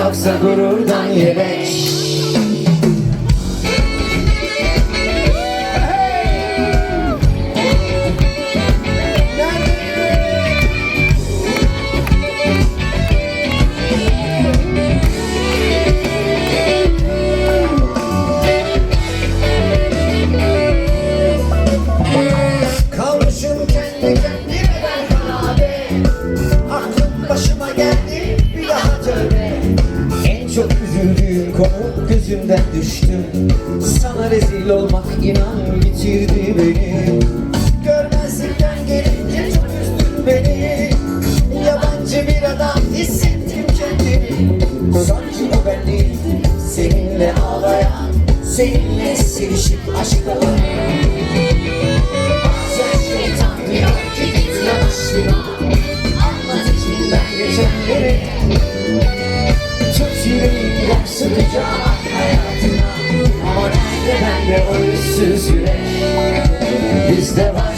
yoksa gururdan yelek çok üzüldüğüm konu gözümden düştü. Sana rezil olmak inan bitirdi beni. Görmezlikten gelince çok üzdün beni. Yabancı bir adam hissettim kendimi. Sanki o ben değil Seninle ağlayan Seninle sevişip aşk olan Yüzsüz yürek Bizde var.